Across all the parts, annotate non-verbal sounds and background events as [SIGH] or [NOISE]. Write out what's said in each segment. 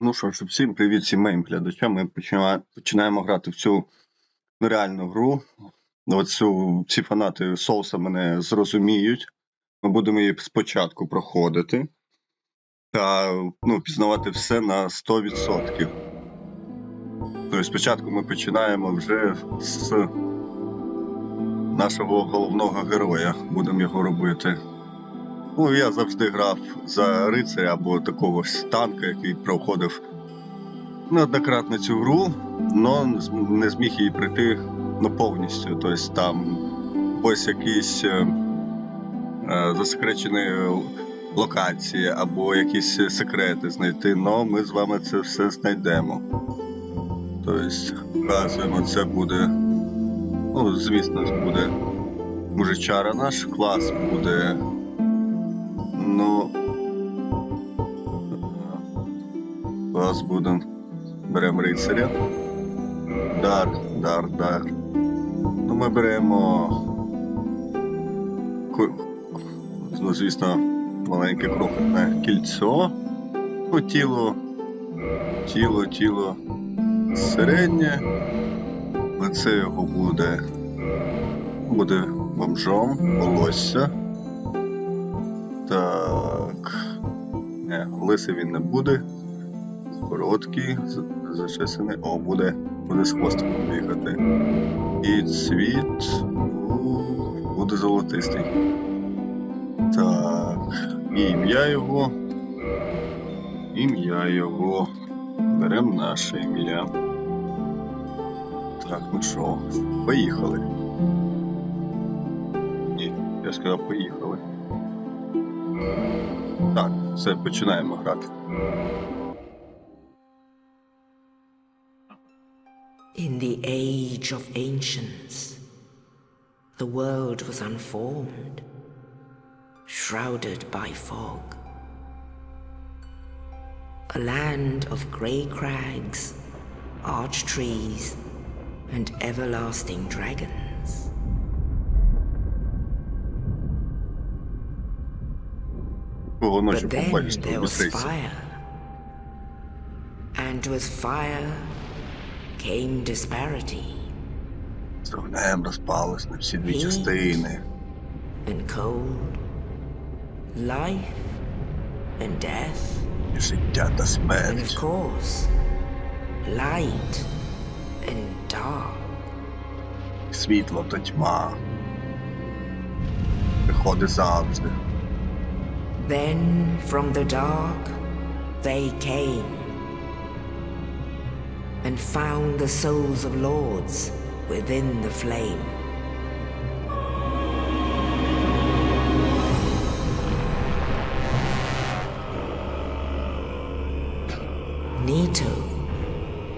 Ну що ж, всім привіт всім моїм глядачам. Ми почина- починаємо грати в цю нереальну гру. Оцю, ці фанати соуса мене зрозуміють. Ми будемо її спочатку проходити та ну, пізнавати все на 100%. Тобто спочатку ми починаємо вже з нашого головного героя. Будемо його робити. Ну, я завжди грав за рицаря або такого ж танка, який проходив неоднократно цю гру, але не зміг її прийти ну, повністю. Тобто там ось якісь е, е, засекречені локації або якісь секрети знайти, але ми з вами це все знайдемо. Тобто, вказуємо, це буде. Ну, звісно буде мужичара наш, клас буде. Ну. Клас буде. Беремо рицаря. Дар, дар, дар. Ну, ми беремо. Ну, звісно, маленьке крохотне кільцо. Ну, тіло. Тіло, тіло середнє. Лице його буде. Буде бомжом, волосся. Так. Не, лисий він не буде. Короткий, з- зачесаний. О, буде, буде з хвостиком бігати. І цвіт буде золотистий. Так. І ім'я його. Ім'я його. Беремо наше ім'я. Так, ну що, поїхали. Ні, я сказав, поїхали. Так, все, починаємо грати. In the age of ancients, the world was unformed, shrouded by fog. A land of grey crags, arch trees, and everlasting dragons. Кого ночі обістрися. fire. And with fire came disparity. З вогнем розпалось на всі дві частини. and cold, life and death, І життя та and of course, light and dark. Світло та тьма. Приходить завжди. Then from the dark they came and found the souls of lords within the flame. Nito,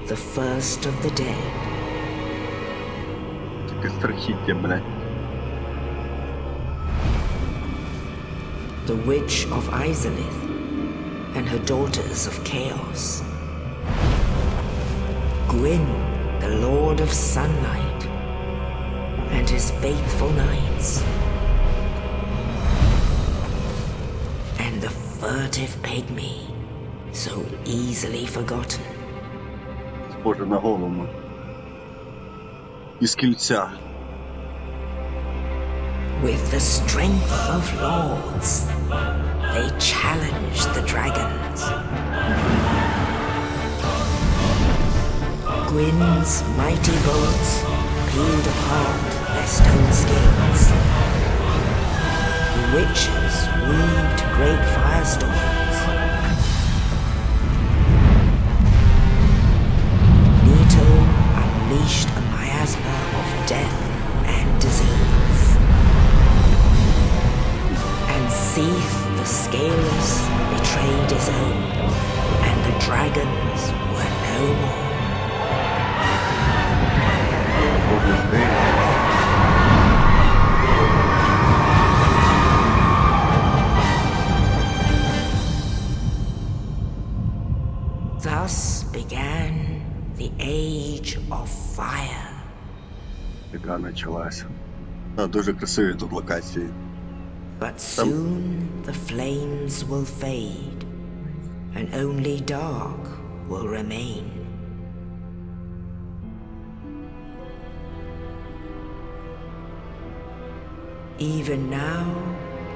the first of the dead, Таке страхіття, блядь. the witch of Izalith, and her daughters of chaos. Gwyn, the lord of sunlight, and his faithful knights. And the furtive pygmy, so easily forgotten. Схоже на голову. Із кільця. with the strength of lords, they challenged the dragons. Gwyn's mighty bolts peeled apart their stone scales. The witches weaved great firestorms. Seath the Scaleless betrayed his own, and the dragons were no more. Боже ти. Thus began the Age of Fire. Яка почалася. Та дуже красиві тут локації. But soon the flames will fade, and only dark will remain. Even now,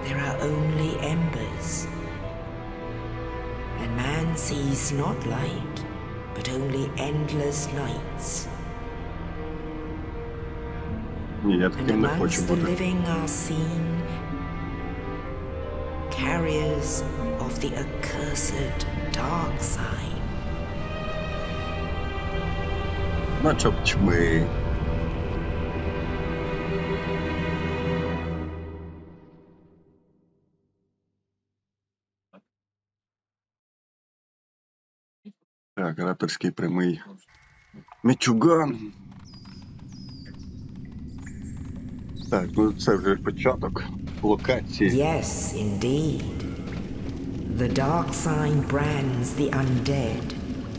there are only embers. And man sees not light, but only endless nights. Ні, я And таким не хочу amongst the бути. living are seen carriers of the accursed dark sign. Наче б тьми. Так, раперський прямий. Мічуган. Так, ну це вже початок локації. Yes, indeed. The dark sign brands the undead.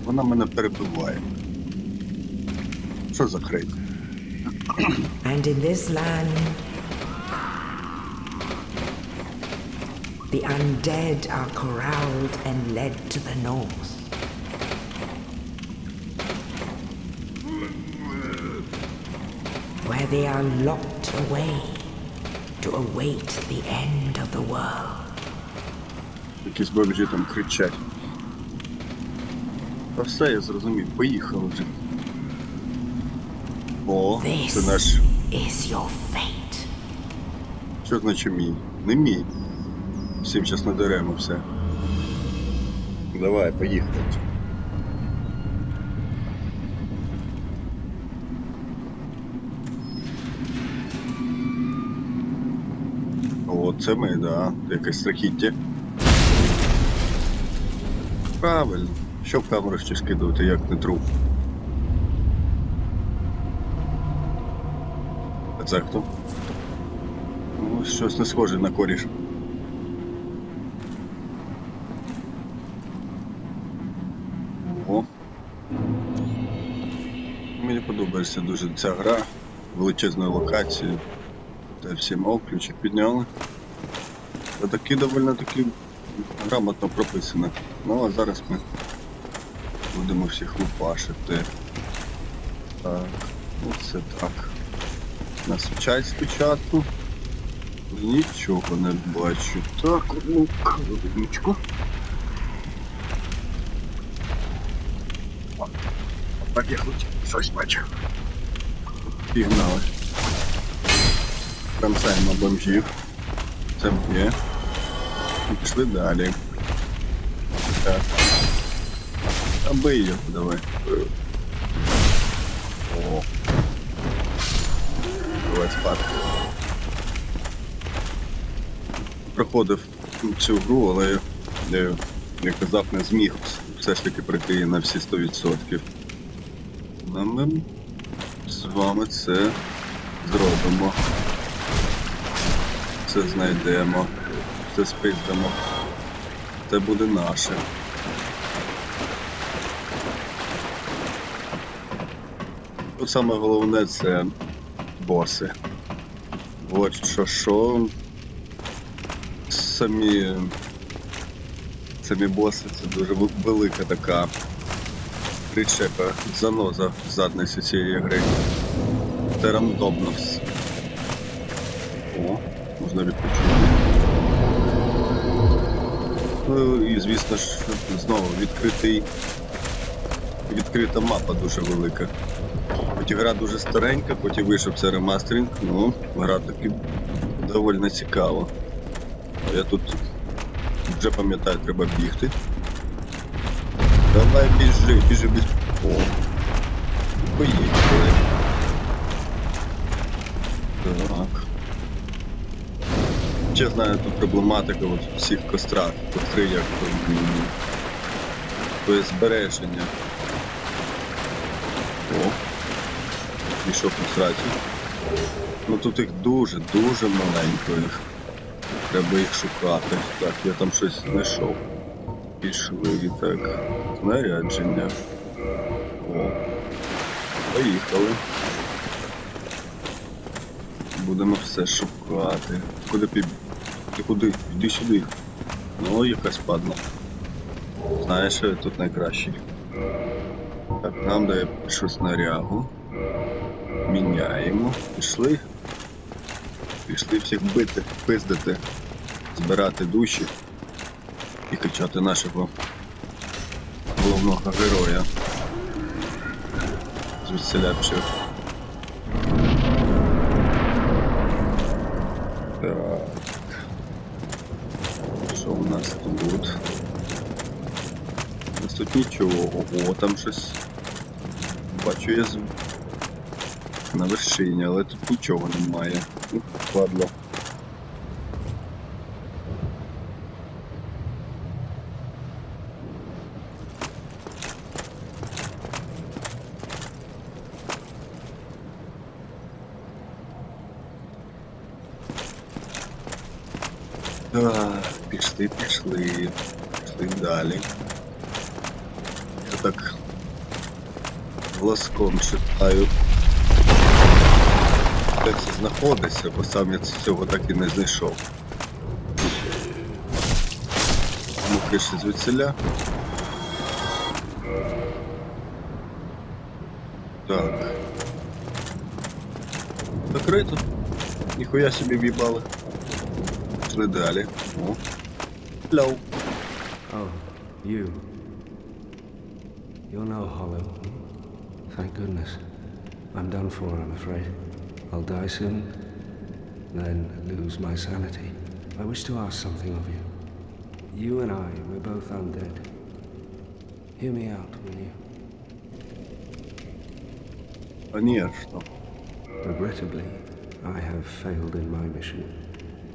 Вона мене перебиває. Що за хрень? And in this land, the undead are corralled and led to the north. Where they are locked away to await the end of the world. Якісь бомжі там кричать. Та все, я зрозумів, поїхали вже. О, це This наш. is your fate. Що значить мій? Не мій. Всім час надеремо все. Давай, поїхали. Це ми, да. Якесь страхіття. Правильно. Що в камеру ще скидувати, як не труп. А це хто? Ну, щось не схоже на коріш. О. Мені подобається дуже ця гра величезною локацією. Та всі мов ключик підняли. Та таки доволі таки грамотно прописано. Ну а зараз ми будемо всіх лупашити. Так, оце так. Нас вчать спочатку. Нічого не бачу. Так, хвилиночку. О, Так я хоч щось бачу. Пігнали. Кромсаємо бомжів. Це є. І пішли далі. Так. А бий його давай. О. Давай спати. Проходив цю гру, але я, я казав, не зміг все ж таки пройти на всі 100%. Ну, ми з вами це зробимо. Це знайдемо. Це спиздимо. Це буде наше. Саме головне це боси. От що що. Самі. Самі боси це дуже велика така причепа, заноза в задності цієї гри. Це рандомно все. О, можна. Ну і звісно ж знову відкритий. Відкрита мапа дуже велика. Хоч гра дуже старенька, потім вийшов це ремастеринг, ну, гра таки доволі цікава. Я тут вже пам'ятаю, треба бігти. Давай біжи, біжи без. О. Поїхали. Так. Ще знаю тут проблематика от всіх кострах, костри як то є збереження. О, пішов у сраці. Ну тут їх дуже, дуже маленько їх. Треба їх шукати. Так, я там щось знайшов. Пішли, так. Знарядження. О. Поїхали. Будемо все шукати. Куди пі... Ти куди? Йди сюди. Ну, якась падла. Знаєш, тут найкращий. Так, нам дає першу снарягу. Міняємо. Пішли. Пішли всіх бити, пиздити, збирати душі і качати нашого головного героя. Пішов. Так. Що у нас тут? У нас тут нічого. ого, там щось. Бачу я з... на вершині, але тут нічого немає. Падло. Так, пішли, пішли. Пішли далі. Я так глазком читаю. Де це знаходиться, бо сам я цього так і не знайшов. Ну, ще звідсіля. Так. Закрито. Ніхуя собі в'їбали. Пішли далі. О. Ляу. Oh, you. You're no hollow. Thank goodness. I'm done for, I'm afraid. I'll die soon, then lose my sanity. I wish to ask something of you. You and I, we're both undead. Hear me out, will you? Конечно. Regrettably, I have failed in my mission.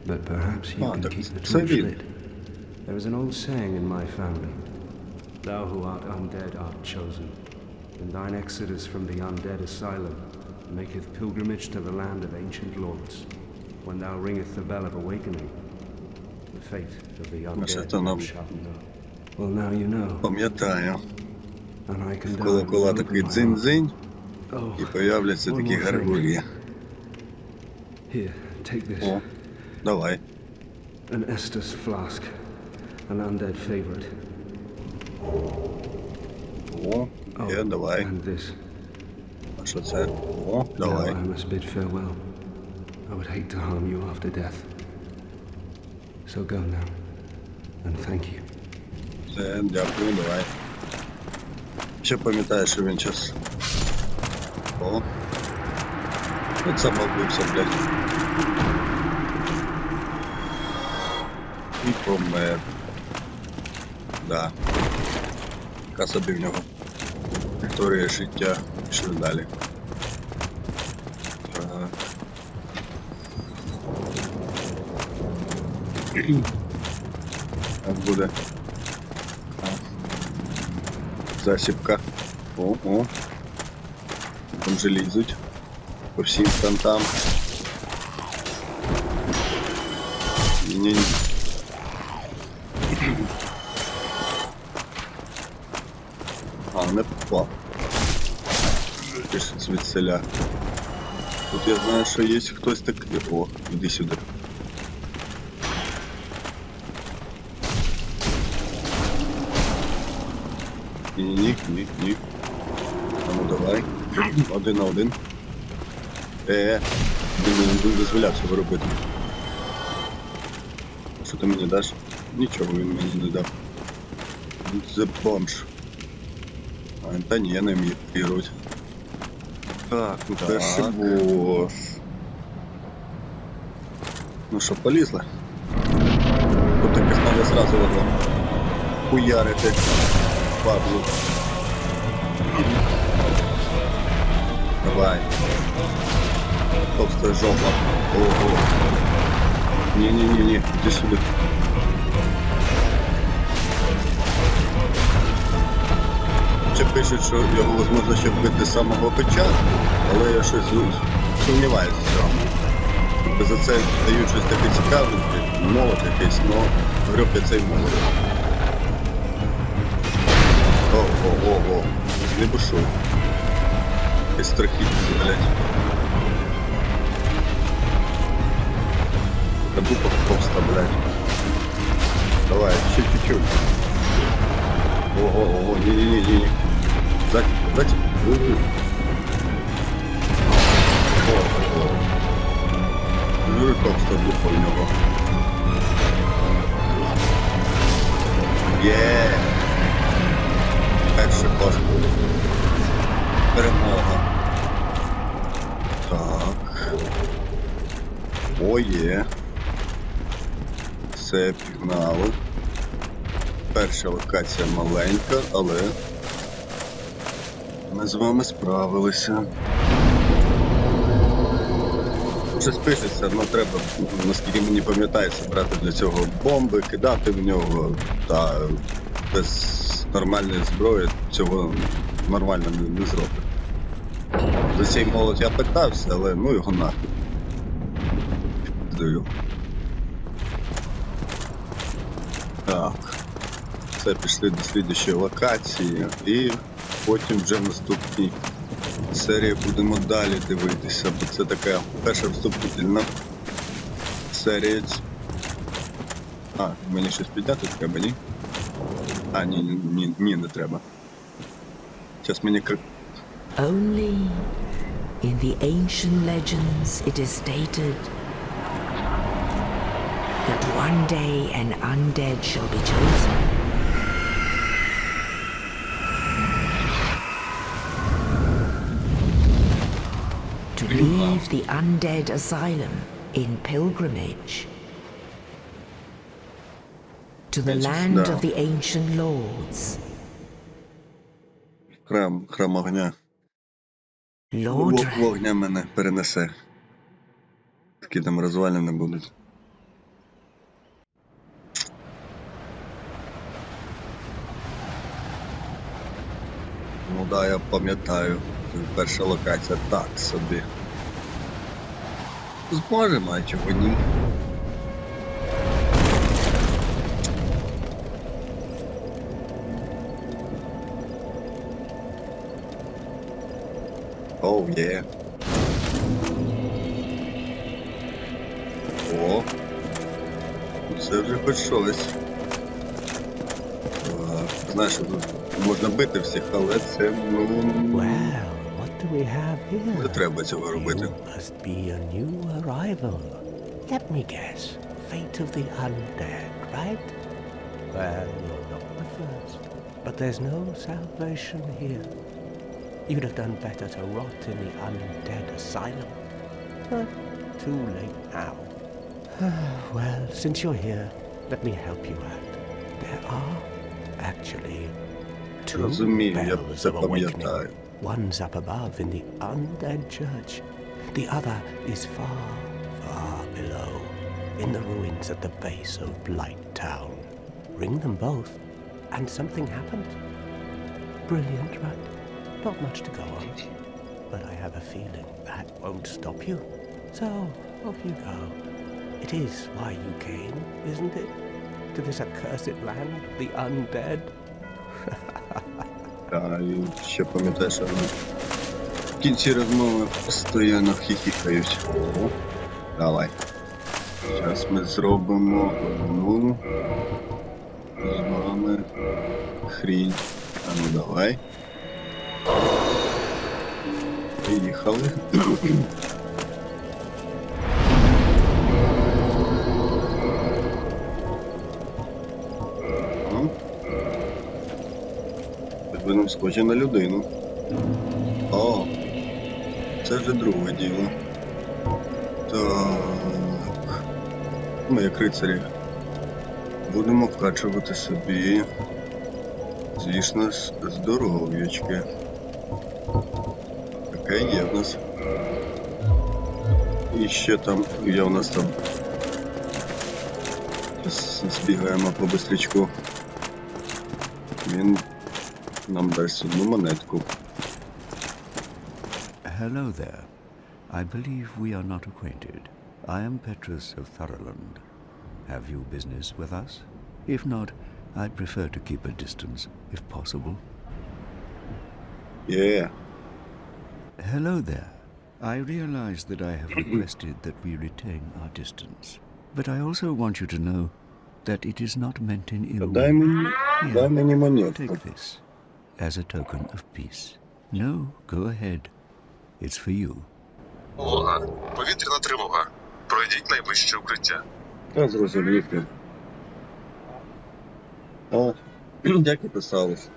But perhaps you Ah, can так keep the це torch він. lit. There is an old saying in my family Thou who art undead art chosen, and thine exodus from the undead asylum maketh pilgrimage to the land of ancient lords. When thou ringeth the bell of awakening, the fate of the undead це нам- thou shalt know. Well, now you know, Пам'ятаю. and I can die. Колокола with такий open my дзинь-дзинь, heart. і Oh, появляться One такі more thing. гаргулі. here, take this. О, давай. An Estus flask, an undead favorite. О, є, давай. and this. А що це? О, давай. Now I must bid farewell. I would hate to harm you after death. So go now, and thank you. Все, дякую, давай. Ще пам'ятаю, що він час. О. От сам вбився, блядь. І помер. Да. Яка собі в нього. Історія життя. Пішли далі. Так. Так буде. Засібка. О, о. Там же лізуть. По всім фронтам. Ні-ні-ні. Пише звідселя. Тут я знаю, що є хтось такий. О, іди сюди. Ні, ні, ні, ні. А ну давай. Один на один. Е, він не дозволяв цього робити. А Що ти мені даш? Нічого він мені не дав. Він Це бомж. А, та ні, я не вмію керувати. Так, ну перший бос. Ну що, полізли? Тут таке треба зразу його хуярити. Падлу. Давай. Толстая жопа. Ого. Не-не-не-не, иди сюда. Ще пишуть, що його можна ще вбити з самого початку, але я щось ну, сумніваюся в цьому. За це дають щось таке цікаве, молот якийсь, але гриб я цей молот. О, о, о, о. Не бушуй. Якісь страхітці, блядь. Та дупа просто, блядь. Давай, ще чуть-чуть. Ого, ого, За, за, Угу. Ого. Дуже товста дупа. Є. Перший постріл. Перемога. Так. О. Все, пігнали. Перша локація маленька, але ми з вами справилися. Щось пишеться, але треба, наскільки мені пам'ятається, брати для цього бомби, кидати в нього, та без нормальної зброї цього нормально не, не зробить. За цей молот я питався, але ну його нахуй. Даю. Так. Це пішли до слідчої локації і потім вже в наступній серії будемо далі дивитися, бо це така перша вступительна серія. А, мені щось підняти треба, ні? А, ні, ні, ні, не треба. Зараз мені Only in the ancient legends it is stated that one day an undead shall be chosen. To leave the undead asylum in pilgrimage to the land of the ancient lords. храм, храм огня. Вог- Вогня мене перенесе. Такі там розвалини будуть. Ну да, я пам'ятаю. Перша локація так собі. Зможемо, а чого ні. Оу, є. О. Це вже хоч щось. Знаєш, тут можна бити всіх, але це ну what do we have here? не треба цього робити. You must be a new arrival. Let me guess. Fate of the undead, right? Well, you're not the first. But there's no salvation here. You'd have done better to rot in the undead asylum. But too late now. [SIGHS] well, since you're here, let me help you out. There are actually two Розумію, я bells це of awakening. пам'ятаю. One's up above in the undead church. The other is far, far below, in the ruins at the base of Blight Town. Ring them both, and something happens. Brilliant, right? Not much to go on. But I have a feeling that won't stop you. So, off you go. It is why you came, isn't it? To this accursed land the undead? [LAUGHS] А і ще пам'ятаю, що вони в кінці розмови постійно хіхікають. Давай. Зараз ми зробимо ну, з вами хрінь. А ну давай. Поїхали. Ви нам схожі на людину. О, це вже друге діло. Так. Ми як рицарі. Будемо вкачувати собі. Звісно, здоров'ячки. Таке є в нас. І ще там, я у нас там. Щас Збігаємо по бистрічку. Він нам дасть одну монетку. Hello there. I believe we are not acquainted. I am Petrus of Thoroland. Have you business with us? If not, I'd prefer to keep a distance, if possible. Yeah. Hello there. I realize that I have requested that we retain our distance. But I also want you to know that it is not meant in ill Дай will. мені, дай Here, мені монетку. take this. As a token of peace. No, go ahead. It's for you. Увага! Повітряна тривога. Пройдіть найближче укриття. Та зрозумів я. О, як і писалось.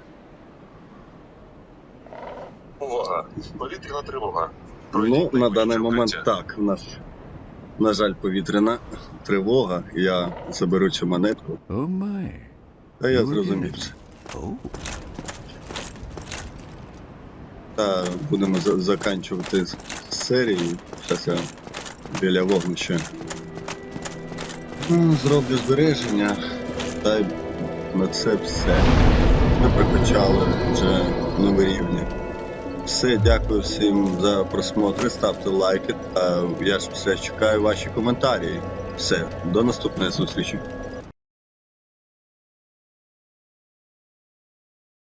Увага! Повітряна тривога. Ну, на найближче даний момент укриття. так. У нас, на жаль, повітряна тривога. Я заберу цю монетку. Oh my. Та я зрозумів Oh, Та будемо за- заканчувати серію. Зараз я біля вогнища. Зроблю збереження. Та на це все. Ми прокачали вже нові рівні. Все, дякую всім за просмотр. Ставте лайки. Та я ж все чекаю ваші коментарі. Все, до наступної зустрічі.